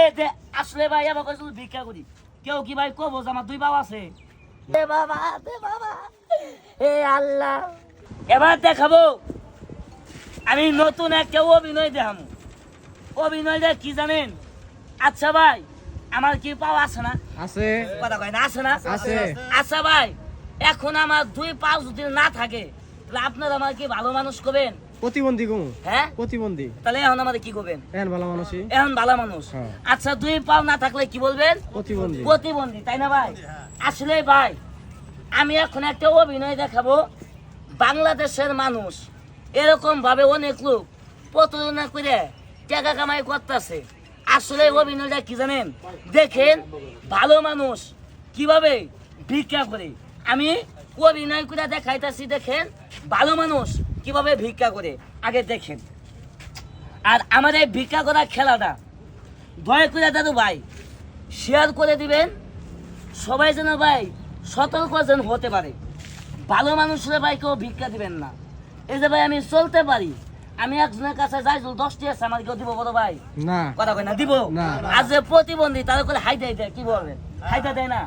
এ দে আসলে ভাই আমাকে শুধু ভিক্ষা করি। কেউ কি ভাই কবো যে আমার দুই বাবা আছে? দে বাবা দে বাবা। এ আল্লাহ। এবার দেখাবো। আমি নতুন একটা অভিনয় দেখাবো। অভিনয়টা কি জানেন? আচ্ছা ভাই আমার কি পাও আছে না? আছে। কথা কয় না আছে না? আছে। আচ্ছা ভাই এখন আমার দুই পাও যদি না থাকে তাহলে আপনারা আমার কি ভালো মানুষ করবেন? প্রতিবন্ধী গুম হ্যাঁ? প্রতিবন্ধী। তাহলে এখন আমাদের কি করবেন? এখন ভালো মানুষই এখন ভালো মানুষ। হ্যাঁ। আচ্ছা দুই পাও না থাকলে কি বলবেন? প্রতিবন্ধী। প্রতিবন্ধী তাই না ভাই? আসলে ভাই আমি এখন একটা অভিনয় দেখাবো। বাংলাদেশের মানুষ এরকম ভাবে অনেক লোক প্রতারণা করে টাকা কামাই করতেছে। আসলে অভিনয়টা কি জানেন? দেখেন ভালো মানুষ কীভাবে ভিক্ষা করে। আমি অভিনয় করে দেখাইতেছি দেখেন ভালো মানুষ কীভাবে ভিক্ষা করে? আগে দেখেন। আর আমার এই ভিক্ষা করা খেলাটা দয়া করে দাদু ভাই শেয়ার করে দিবেন। সবাই যেন ভাই সতর্ক যেন হতে পারে। ভালো মানুষের ভাই কেউ ভিক্ষা দিবেন না। এই যে ভাই আমি চলতে পারি আমি একজনের কাছে যাই দশটি আছে আমার কেউ দিব বড় ভাই। না। কথা কয় না দিব। আর যে প্রতিবন্ধী তার করে হাইতে দেয় কি বলবেন? হাইতে দেয় না।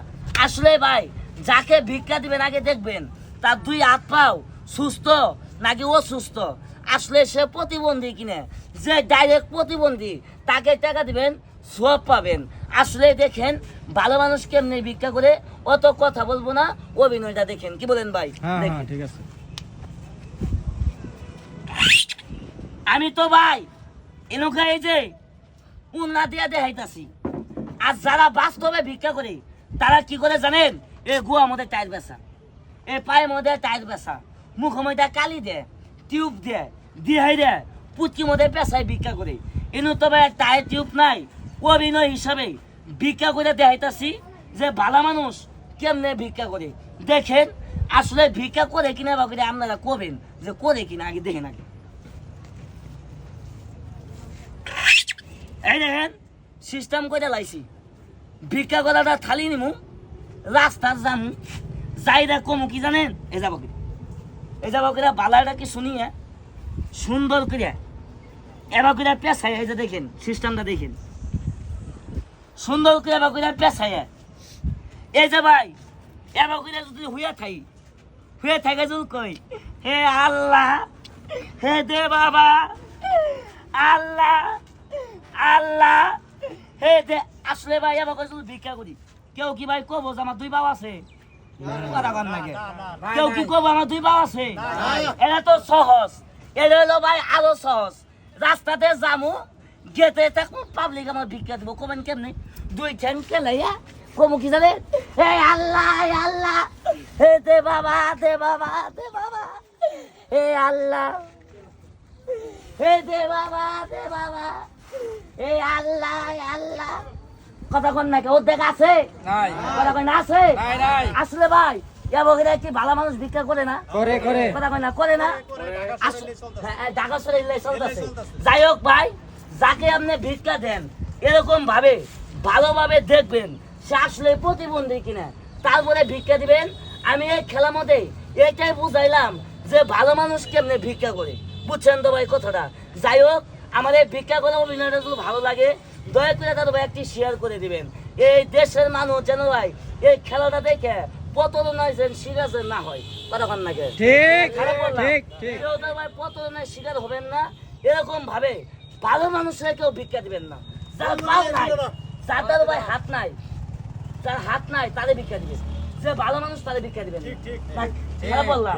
আসলে ভাই যাকে ভিক্ষা দিবেন আগে দেখবেন তার দুই হাত পাও সুস্থ নাকি অসুস্থ আসলে সে প্রতিবন্ধী কিনে? যে ডাইরেক্ট প্রতিবন্ধী তাকে টাকা দিবেন সব পাবেন। আসলে দেখেন ভালো মানুষ কেমনি ভিক্ষা করে অত কথা বলব না অভিনয়টা দেখেন। কি বলেন ভাই? হ্যাঁ। হ্যাঁ ঠিক আছে। আমি তো ভাই এনকা এই যে উন্না দিয়া দেখাইতাছি। আর যারা বাস্তবে ভিক্ষা করে তারা কি করে জানেন? এ গুয়া মধ্যে টাইট বেসা এ পায়ের মধ্যে টাইট বেসা মুখ মধ্যে কালি দে, টিউব দে, দিহাই দে পুচকি মধ্যে পেশায় ভিক্ষা করে। এনু তো ভাই টায়ার টিউব নাই অভিনয় হিসাবে ভিক্ষা করে দেখাইতাছি যে ভালো মানুষ কেমনে ভিক্ষা করে। দেখেন, আসলে ভিক্ষা করে কিনা বা করে আপনারা করবেন যে করে কিনা আগে দেখেন আগে। এই দেখেন সিস্টেম করে লাইছি। ভিক্ষা করাটা থালি নিমু, রাস্তার যামু যাইরা কমু কি জানেন? এ যাব কি এ যাব করে বালাটা কি শুনিয়ে? সুন্দর করে এবার করে পেশায় এই যে দেখেন, সিস্টেমটা দেখেন। সুন্দর করে এবার করে পেশায় এই যে ভাই এবার করে যদি হুয়ে থাই হুয়ে থাকে যদি কই, হে আল্লাহ, হে দে বাবা, আল্লাহ আল্লাহ, হে দে, আসলে ভাই আমাকে শুধু ভিক্ষা করি, কেউ কি ভাই কবো যে আমার দুই বাবা আছে? কেউ কি কবো আমার দুই বাবা আছে? এটা তো সহজ। এটা হলো ভাই আরও সহজ। রাস্তাতে যামু গেতে থাকব পাবলিক আমার ভিক্ষা দিব। কবেন কেমনি? দুই ঠ্যাং কেলাইয়া কমু কি জানে? হে আল্লাহ আল্লাহ। হে দে বাবা দে বাবা দে বাবা। হে আল্লাহ। হে দে বাবা দে বাবা। হে আল্লাহ আল্লাহ। কথা কন নাকি ও দেখ আছে? কথা কয় না আছে। আসলে ভাই কি ভালো মানুষ ভিক্ষা করে না? করে করে। কথা কয় না করে না? হ্যাঁ, ঢাকা চলতেছে। যাই হোক ভাই যাকে আপনি ভিক্ষা দেন এরকম ভাবে ভালোভাবে দেখবেন সে আসলে প্রতিবন্ধী কিনা। তারপরে ভিক্ষা দিবেন। আমি এই খেলার মধ্যে এটাই বুঝাইলাম যে ভালো মানুষ কেমনে ভিক্ষা করে। বুঝছেন তো ভাই কথাটা? যাই হোক আমার এই ভিক্ষা করা অভিনয়টা যদি ভালো লাগে দয়া করে দাদা ভাই একটি শেয়ার করে দিবেন। এই দেশের মানুষ যেন ভাই এই খেলাটা দেখে প্রতারণায় যেন সিরাজের না হয়। কতক্ষণ নাকি ঠিক খারাপ ঠিক ঠিক। ভাই শিকার হবেন না। এরকম ভাবে ভালো মানুষরা কেউ ভিক্ষা দিবেন না। যার পাও নাই যাদের ভাই হাত নাই যার হাত নাই তাদের ভিক্ষা দিবেন। যে ভালো মানুষ তাদের ভিক্ষা দিবেন। না খারাপ বললাম